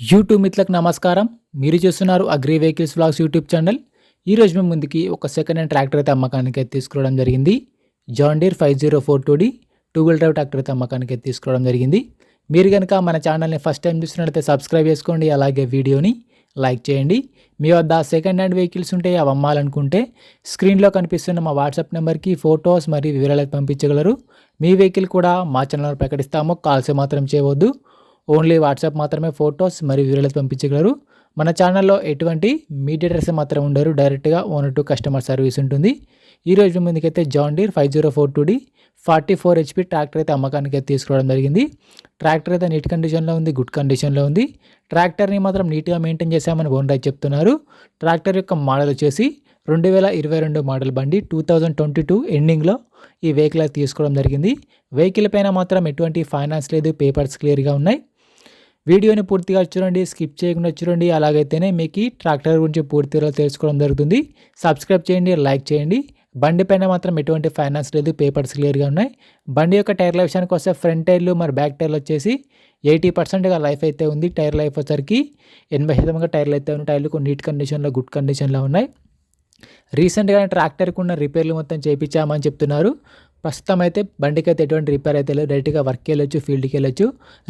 YouTube మిత్రులకు నమస్కారం. మీరు చూస్తున్నారు agri vehicles blogs YouTube channel ఈరోజు మేము ముందుకి ఒక సెకండ్ హ్యాండ్ ట్రాక్టర్ అయితే అమ్మకానికి అయితే తీసుకురావడం జరిగింది. John Deere five zero four two D two wheel drive tractor అయితే అమ్మకానికి అయితే తీసుకురావడం జరిగింది. మీరు కనుక మన ఛానల్ని ఫస్ట్ టైం చూసినట్లయితే సబ్స్క్రైబ్ చేసుకోండి అలాగే వీడియోని లైక్ చేయండి. మీ వద్ద సెకండ్ హ్యాండ్ వెహికల్స్ ఉంటే అవి అమ్మాలనుకుంటే స్క్రీన్లో కనిపిస్తున్న మా వాట్సాప్ నెంబర్కి ఫొటోస్ మరియు వివరాలు పంపించగలరు. మీ వెహికల్ కూడా మా ఛానల్ ప్రకటిస్తాము. కాల్స్ మాత్రం చేయవద్దు. ఓన్లీ వాట్సాప్ మాత్రమే ఫొటోస్ మరియు వివరాలు పంపించగలరు. మన ఛానల్లో ఎటువంటి మీడియేటర్స్ మాత్రం ఉండరు. డైరెక్ట్గా ఓనర్ టు కస్టమర్ సర్వీస్ ఉంటుంది. ఈ రోజు ముందుకైతే John Deere five zero four two D forty four HP tractor అయితే అమ్మకానికి అయితే తీసుకోవడం జరిగింది. ట్రాక్టర్ అయితే నీట్ కండిషన్లో ఉంది గుడ్ కండిషన్లో ఉంది. ట్రాక్టర్ని మాత్రం నీట్గా మెయింటైన్ చేశామని ఓనర్ అయితే చెప్తున్నారు. ట్రాక్టర్ యొక్క మోడల్ వచ్చేసి రెండు వేల ఇరవై రెండు మోడల్ బండి టూ థౌజండ్ ట్వంటీ టూ ఎండింగ్లో ఈ వెహికల్ అయితే తీసుకోవడం జరిగింది. వెహికల్ పైన మాత్రం ఎటువంటి ఫైనాన్స్ లేదు పేపర్స్ క్లియర్గా ఉన్నాయి. వీడియోని పూర్తిగా చూడండి స్కిప్ చేయకుండా చూడండి. అలాగైతేనే మీకు ఈ ట్రాక్టర్ గురించి పూర్తిగా తెలుసుకోవడం జరుగుతుంది. సబ్స్క్రైబ్ చేయండి లైక్ చేయండి. బండి పైన మాత్రం ఎటువంటి ఫైనాన్స్ లేదు పేపర్స్ క్లియర్గా ఉన్నాయి. బండి యొక్క టైర్ల విషయానికి వస్తే ఫ్రంట్ టైర్లు మరి బ్యాక్ టైర్లు వచ్చేసి ఎయిటీ పర్సెంట్గా లైఫ్ అయితే ఉంది. టైర్ లైఫ్ వచ్చరికి ఎనభై శాతంగా టైర్లు అయితే ఉన్నాయి. టైర్లు కొన్ని నీట్ కండిషన్లో గుడ్ కండిషన్లో ఉన్నాయి. రీసెంట్గానే ట్రాక్టర్కి ఉన్న రిపేర్లు మొత్తం చేయించామని చెప్తున్నారు. ప్రస్తుతం అయితే బండికి అయితే ఎటువంటి రిపేర్ అయితే లేదు. డైరెక్ట్గా వర్క్కి వెళ్ళొచ్చు ఫీల్డ్కి వెళ్ళొచ్చు.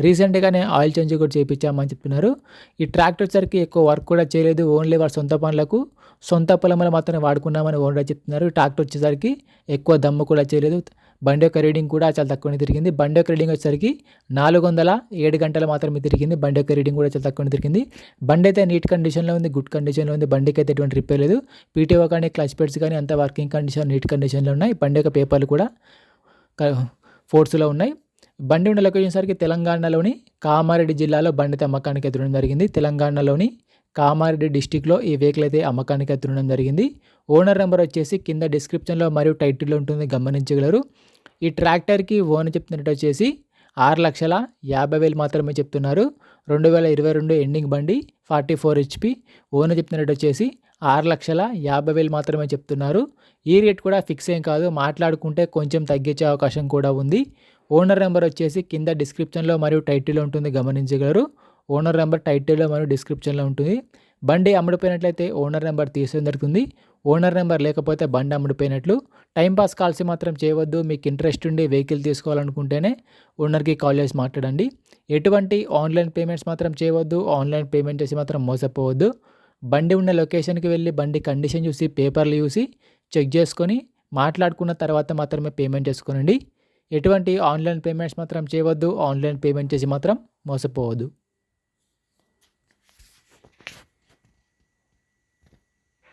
రీసెంట్గానే ఆయిల్ చేంజ్ కూడా చేయించామని చెప్తున్నారు. ఈ ట్రాక్టర్ వచ్చరికి ఎక్కువ వర్క్ కూడా చేయలేదు. ఓన్లీ వారి సొంత పనులకు సొంత పొలంలో మాత్రమే వాడుకున్నామని ఓనర్ చెప్తున్నారు. ట్రాక్టర్ వచ్చేసరికి ఎక్కువ దమ్ము కూడా చేయలేదు. బండి యొక్క రీడింగ్ కూడా చాలా తక్కువనే తిరిగింది. బండి యొక్క రీడింగ్ వచ్చేసరికి నాలుగు వందల ఏడు గంటలు మాత్రమే తిరిగింది. బండి యొక్క రీడింగ్ కూడా చాలా తక్కువనే తిరిగింది. బండి అయితే నీట్ కండిషన్లో ఉంది గుడ్ కండిషన్లో ఉంది. బండికి అయితే ఎటువంటి రిపేర్ లేదు. పీటీఓ కానీ క్లచ్ పెడ్స్ కానీ అంత వర్కింగ్ కండిషన్ నీట్ కండిషన్లో ఉన్నాయి. బండి యొక్క పేపర్లు కూడా ఫోర్స్లో ఉన్నాయి. బండి ఉన్న లొకేషన్ సరికి తెలంగాణలోని కామారెడ్డి జిల్లాలో బండి అమ్మకానికి ఎదురడం జరిగింది. తెలంగాణలోని కామారెడ్డి డిస్టిక్లో ఈ వెహికల్ అయితే అమ్మకానికి ఎదురడం జరిగింది. ఓనర్ నెంబర్ వచ్చేసి కింద డిస్క్రిప్షన్లో మరియు టైటిల్లో ఉంటుంది. గమనించగలరు. ఈ ట్రాక్టర్కి ఓన్ చెప్తున్నట్టు వచ్చేసి ఆరు లక్షల యాభై వేలు మాత్రమే చెప్తున్నారు. రెండు వేల ఇరవై రెండు ఎండింగ్ బండి ఫార్టీ ఫోర్ హెచ్పి ఓన్ చెప్తున్నట్టు వచ్చేసి ఆరు లక్షల యాభై వేలు మాత్రమే చెప్తున్నారు. ఈ రేట్ కూడా ఫిక్స్ ఏం కాదు మాట్లాడుకుంటే కొంచెం తగ్గించే అవకాశం కూడా ఉంది. ఓనర్ నెంబర్ వచ్చేసి కింద డిస్క్రిప్షన్లో మరియు టైటిల్లో ఉంటుంది గమనించగలరు. ఓనర్ నెంబర్ టైటిల్లో మరియు డిస్క్రిప్షన్లో ఉంటుంది. బండి అమ్ముడిపోయినట్లయితే ఓనర్ నెంబర్ తీసేయడం జరుగుతుంది. ఓనర్ నెంబర్ లేకపోతే బండి అమ్ముడిపోయినట్లు. టైంపాస్ కాల్స్ మాత్రం చేయవద్దు. మీకు ఇంట్రెస్ట్ ఉండి వెహికల్ తీసుకోవాలనుకుంటేనే ఓనర్కి కాల్ చేసి మాట్లాడండి. ఎటువంటి ఆన్లైన్ పేమెంట్స్ మాత్రం చేయవద్దు. ఆన్లైన్ పేమెంట్ చేసి మాత్రం మోసపోవద్దు. బండి ఉన్న లొకేషన్కి వెళ్ళి బండి కండిషన్ చూసి పేపర్లు చూసి చెక్ చేసుకొని మాట్లాడుకున్న తర్వాత మాత్రమే పేమెంట్ చేసుకోనండి. ఎటువంటి ఆన్లైన్ పేమెంట్స్ మాత్రం చేయవద్దు. ఆన్లైన్ పేమెంట్ చేసి మాత్రం మోసపోవద్దు.